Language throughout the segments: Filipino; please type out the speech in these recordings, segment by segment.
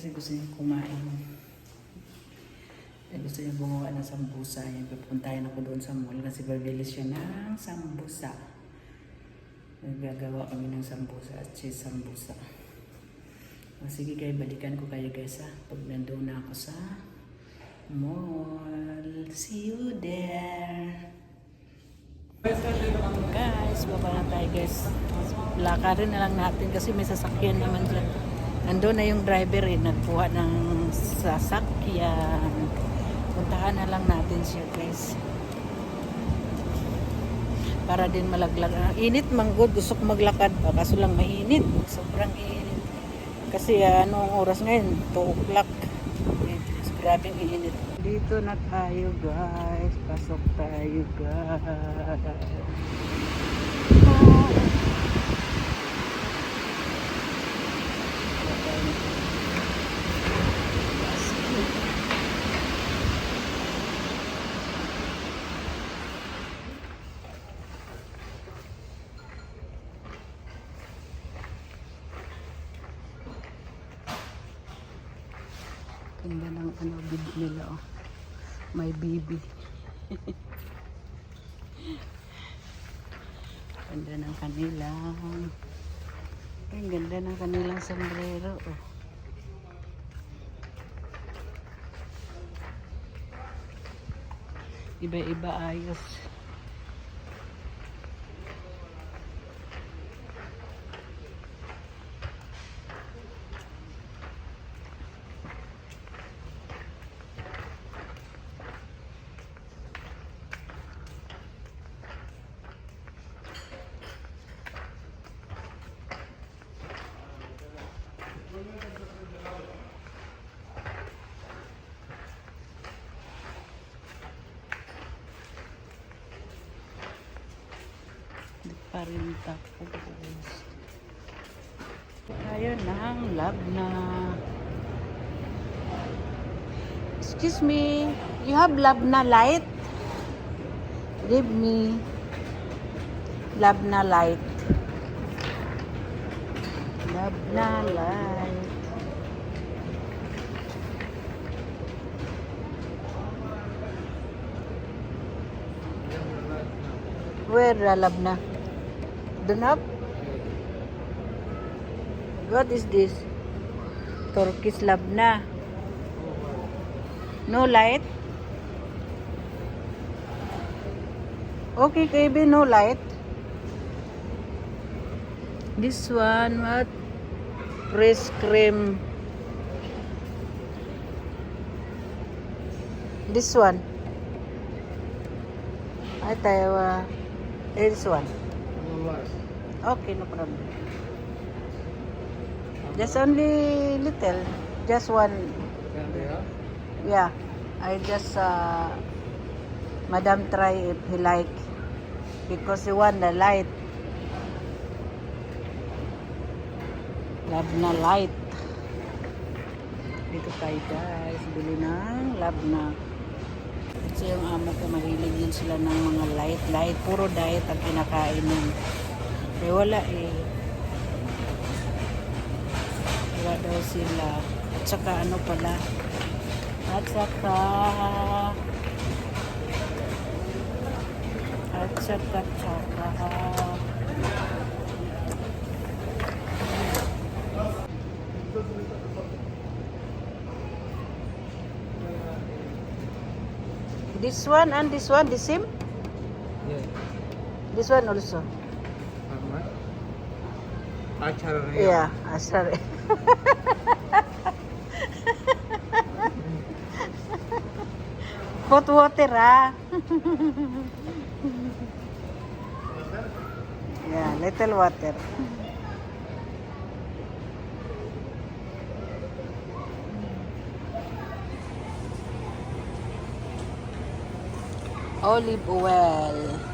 Kasi gusto niya kumain. Eh, gusto niya gumawa ng sambusa. Yan, pupuntahin ako doon sa mall kasi bibili siya ng sambusa. Nagagawa kami ng sambusa at cheese sambusa. O, sige guys, balikan ko kayo guys ha. Pag nandun na ako sa mall. See you there. Guys, baba na tayo guys. Lakarin na lang natin kasi may sasakyan naman dyan. Nandun na yung driver eh, nagkuha ng sasakyan. Puntahan na lang natin siya guys. Para din malaglag. Ah, init manggod, gusto ko maglakad pa. Kaso lang mainit. Sobrang init. Kasi ah, anong oras ngayon? 2 o'clock. Grabing init. Dito na tayo guys. Pasok tayo guys. Ganda ng ano, bibi nila oh. May bibi. ganda ng kanilang ang ganda ng kanilang sombrero oh. Iba-iba ayos. Pa rin tapos. Tayo ng lab na. Excuse me, you have lab na light? Give me lab na light. Lab na light. Where lab na? Up? What is this? Turkish lab na. No light? Okay, KB, no light. This one, what? Fresh cream. This one. Ay, tayo, uh, this one. Okay, no problem. Just only little. Just one. Yeah. I just, uh, Madam try if he like. Because he want the light. Love na light. Dito tayo guys. Bili ng love na. Kasi yung amo ko mahilig din sila ng mga light. Light. Puro diet ang kinakain nun. Eh wala eh. Wala daw sila. At saka ano pala. At saka at saka saka This one and this one the same? This one also. Acara Yeah, ah, sorry. Hot water ah. yeah, little water. Olive oil.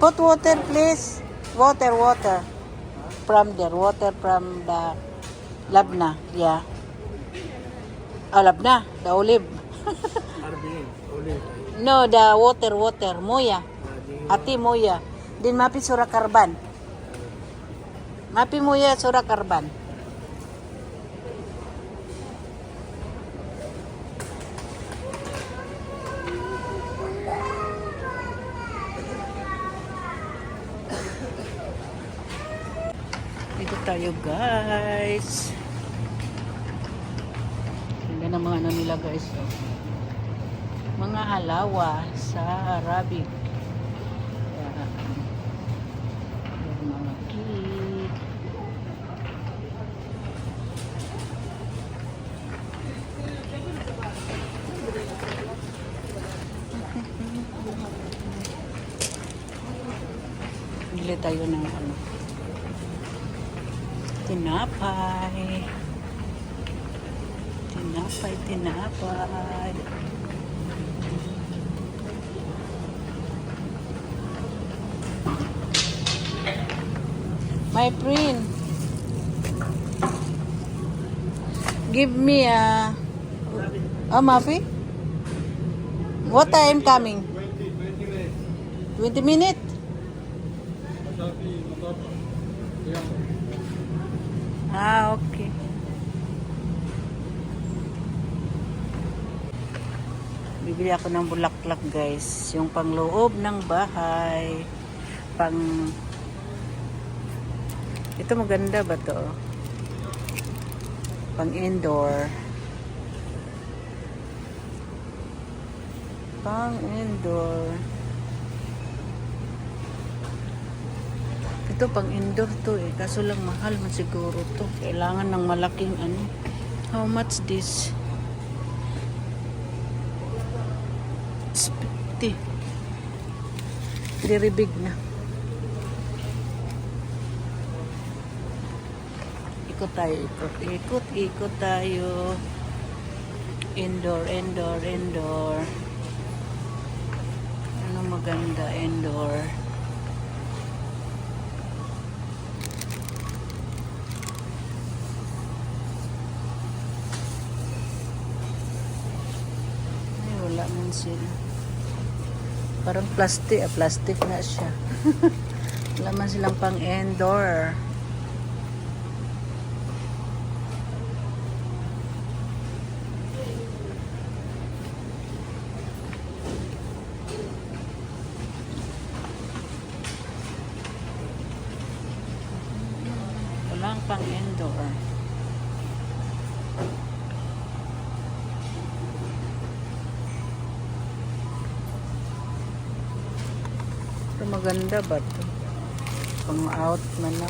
Put water, please. Water, water. From there, water from the Labna, yeah. Oh, labna, the olive. Olive. No, the water, water, moya. Ati moya. Din mapi sura karban. Mapi moya sura karban. Dito tayo guys. Ganda ng mga ano nila guys. Oh mga halawa sa Arabic. Yan. Yung mga cake. Bili tayo ng ano. Tinapay. Tinapay, tinapay. My friend. Give me a... Oh, Mafi? What time coming? 20 minutes. Ah, okay. Bibili ako ng bulaklak guys. Yung pangloob ng bahay. Pang ito maganda ba to? Pang indoor. Pang indoor. Ito pang indoor to eh. Kaso lang mahal man siguro to. Kailangan ng malaking ano. How much this? It's 50. Very big na. ikot tayo, ikot, ikot, ikot tayo. Indoor, indoor, indoor. Ano maganda, indoor. Ay, sila. Parang plastic, ah, plastic na siya. wala man silang pang indoor. Walang pang indoor. Ito maganda ba ito? Pang out man na.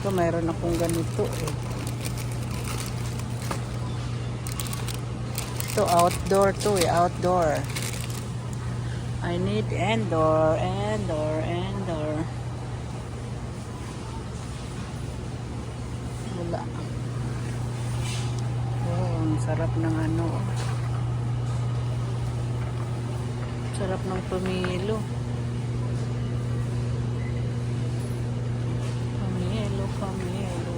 Ito mayroon akong ganito eh. Ito outdoor to eh. Outdoor. I need indoor, indoor, indoor. Wala. Oh, ang sarap ng ano. Sarap ng. Pamilo, pamilo.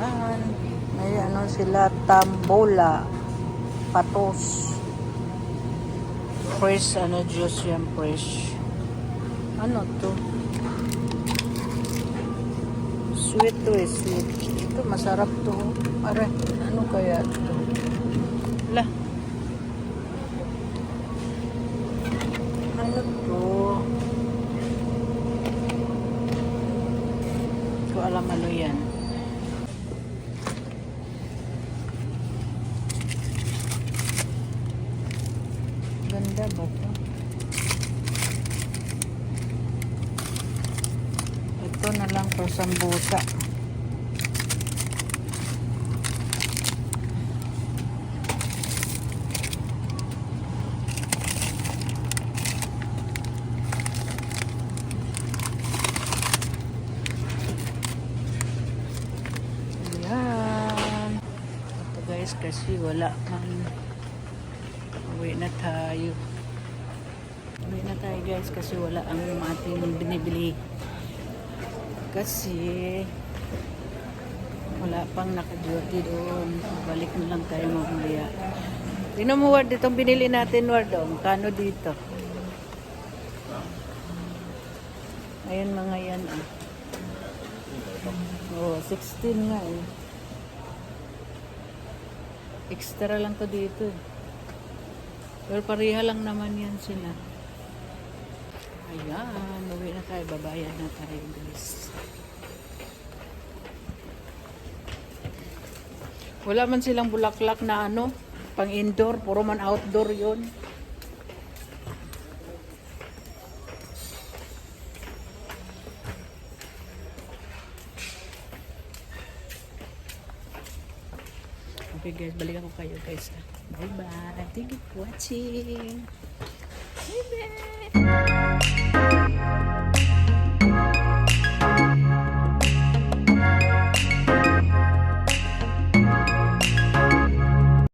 Ayan. May ano sila, tambola, patos. Fresh, ano, juice yan, fresh. Ano to? Sweet to eh, sweet. Ito, masarap to. Are, ano kaya to? Dabog. Ito na lang for sambusa. guys kasi wala kang uwi na tayo na tayo guys kasi wala ang ating binibili. Kasi wala pang naka-duty doon. Balik na lang tayo mamaya. Tingnan mo Ward, itong binili natin Ward. Oh. Kano dito? Ayan mga yan. Ah. Oh, 16 nga eh. Extra lang to dito. eh. Pero pareha lang naman yan sila. Ayan, uwi na tayo. Babayan na tayo guys. Wala man silang bulaklak na ano, pang indoor, puro man outdoor yon. Okay guys, balikan ko kayo guys. Bye bye. Thank you for watching. Bye bye. Bye.